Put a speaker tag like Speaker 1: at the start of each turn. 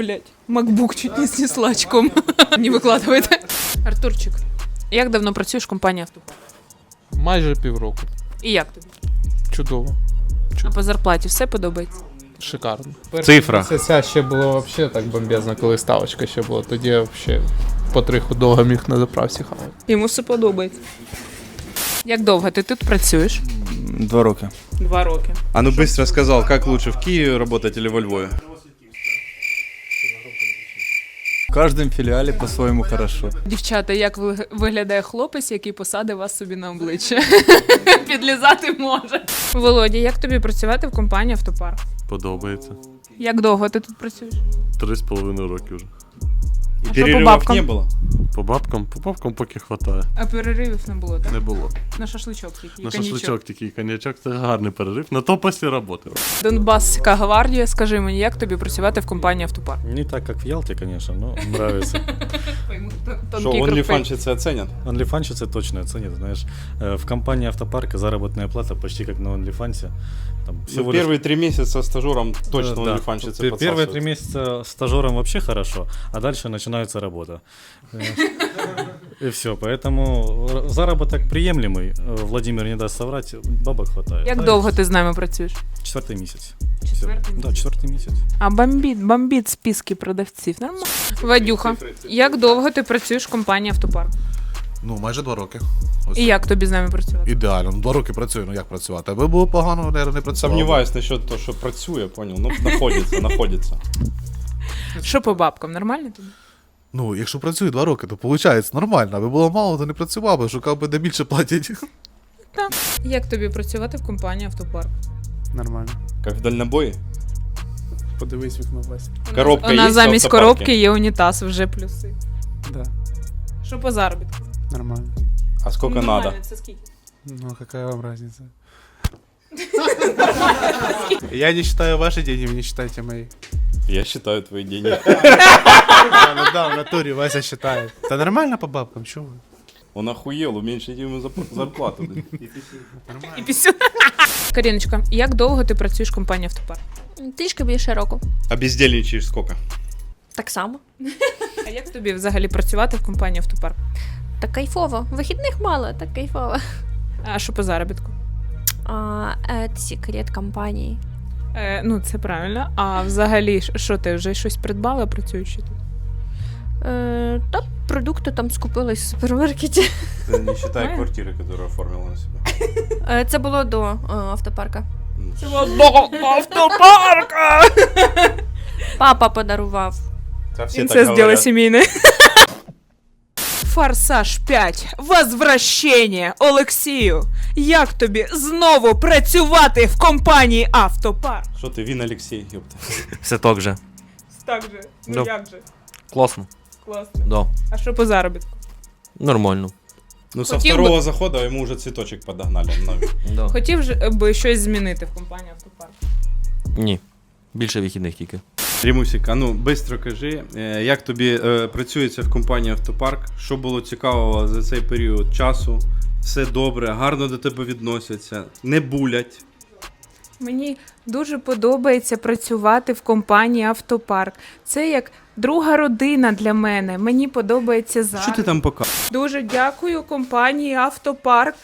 Speaker 1: Блять, макбук чуть не снесла очком. Не викладайте. Артурчик, як давно працюєш в компанії Автопарк?
Speaker 2: Майже півроку.
Speaker 1: І як тобі?
Speaker 2: Чудово.
Speaker 1: А по зарплаті все подобається?
Speaker 2: Шикарно.
Speaker 3: Цифра.
Speaker 2: Це ще було взагалі так бомбезно, коли ставочка ще була. Тоді я взагалі по три худого міг на заправці хавати.
Speaker 1: Йому все подобається. Як довго ти тут працюєш?
Speaker 3: Два роки.
Speaker 1: Два роки.
Speaker 3: А ну быстро сказал, как лучше в Киеве работать или во Львове?
Speaker 4: В філіалі филиале по-своєму хорошо.
Speaker 1: Дівчата, як виглядає хлопець, який посадить вас собі на обличчя? Підлізати може. Володя, як тобі працювати в компанії Автопарк?
Speaker 5: Подобається.
Speaker 1: Як довго ти тут працюєш?
Speaker 5: Три з половиною роки вже.
Speaker 1: А що по
Speaker 3: Перерывов
Speaker 1: бабкам?
Speaker 3: не было?
Speaker 5: По бабкам, по бабкам поки хватає.
Speaker 1: А переривів не було, так?
Speaker 5: Не було.
Speaker 1: На шашличок тільки. і
Speaker 5: На
Speaker 1: коньячок.
Speaker 5: шашличок такий коньячок це гарний перерив. На то після роботи.
Speaker 1: Донбасська гвардія, скажи мені, як тобі працювати в компанії Автопарк?
Speaker 6: Не так, как в Ялте, конечно, но нравится.
Speaker 3: Что, OnlyFans оценят?
Speaker 6: OnlyFans точно оценит, знаешь. Э, В компании автопарка заработная плата почти как на OnlyFans. Там
Speaker 3: Ну,
Speaker 6: всего лишь-
Speaker 3: первые три месяца стажером точно
Speaker 6: Э, да.
Speaker 3: OnlyFans
Speaker 6: Пе- Первые три месяца стажером вообще хорошо, а дальше начинается работа. Понимаешь? И все, поэтому р- заработок приемлемый. Э, Владимир не даст соврать, бабок хватает.
Speaker 1: Як
Speaker 6: Да,
Speaker 1: довго ти з нами працюєш?
Speaker 6: Четвертый месяц.
Speaker 1: Четвертий
Speaker 6: Всё. Да, четвертый месяц.
Speaker 1: А бомбіт, бомбіт списки продавців. Нормально. Вадюха, як довго ти працюєш в компанії Автопарк?
Speaker 7: Ну, майже два роки. Ось.
Speaker 1: І як тобі з нами працювати?
Speaker 7: Ідеально. Ну, два роки працюю, ну як працювати? Аби було погано, наверное, не працював.
Speaker 3: Сомневаюсь насчет того, что працює, понял? Ну, находится, находится.
Speaker 1: Що по бабкам? Нормально тобі?
Speaker 7: Ну, якщо працюю два роки, то виходить нормально. Аби було мало, то не працював би, шукав би, де більше платять.
Speaker 1: Як тобі працювати в компанії Автопарк?
Speaker 2: Нормально.
Speaker 3: Как в дальнобое.
Speaker 2: Подивись вікно Вася.
Speaker 3: Коробка
Speaker 1: У нас
Speaker 3: есть в
Speaker 1: замість коробки є унітаз, вже плюси.
Speaker 2: Да,
Speaker 1: Що по заробітку?
Speaker 2: нормально.
Speaker 3: А сколько
Speaker 1: Ну,
Speaker 3: надо?
Speaker 1: Це скільки?
Speaker 2: Ну, какая вам разница? Я не считаю ваши деньги, вы не считайте мои.
Speaker 3: Я считаю твои деньги.
Speaker 2: Да, ну да, в натуре Вася считает. Да нормально по бабкам, чё вы?
Speaker 3: Он охуел, уменьшить ему зап- зарплату. блин.
Speaker 1: І пісю. Каріночка, як довго ти працюєш в компанії Автопарк?
Speaker 8: Трішки більше року.
Speaker 3: А бездельничаешь сколько?
Speaker 8: Так само.
Speaker 1: А як тобі взагалі працювати в компанії Автопарк?
Speaker 8: Так кайфово. Вихідних мало, так кайфово.
Speaker 1: А що по заробітку?
Speaker 8: А, е, секрет компанії.
Speaker 1: Е, ну, це правильно. А взагалі, що ти вже щось придбала, працюючи тут?
Speaker 8: Е, та продукти там скупились в супермаркеті.
Speaker 3: Не считая квартиры, которую оформила на себя.
Speaker 8: Е, це було до е, автопарка.
Speaker 1: Автопарка!
Speaker 8: Папа подарував.
Speaker 3: Да все так
Speaker 1: Інцест діло
Speaker 3: говорят.
Speaker 1: сімейне. Форсаж 5. Возвращення. Олексію. Як тобі знову працювати в компанії Автопарк?
Speaker 3: Что ты, Вин Алексей, ёпта.
Speaker 9: Все так же.
Speaker 1: Так же.
Speaker 9: Ну,
Speaker 1: як же?
Speaker 9: Класно.
Speaker 1: Класно.
Speaker 9: Да.
Speaker 1: А що по заробітку?
Speaker 9: Нормально.
Speaker 3: Ну, со
Speaker 1: Хотел бы-
Speaker 3: второго захода ему уже цветочек подогнали. Ну,
Speaker 9: Да.
Speaker 1: Хотів же би щось змінити в компанії Автопарк.
Speaker 9: Ні. Більше вихідних тільки.
Speaker 3: Римусик, а ну бистро кажи, е, як тобі е, працюється в компанії Автопарк? Що було цікавого за цей період часу? Все добре, гарно до тебе відносяться, не булять.
Speaker 1: Мені дуже подобається працювати в компанії Автопарк. Це як друга родина для мене. Мені подобається зараз.
Speaker 3: Що ти там показуєш?
Speaker 1: Дуже дякую компанії Автопарк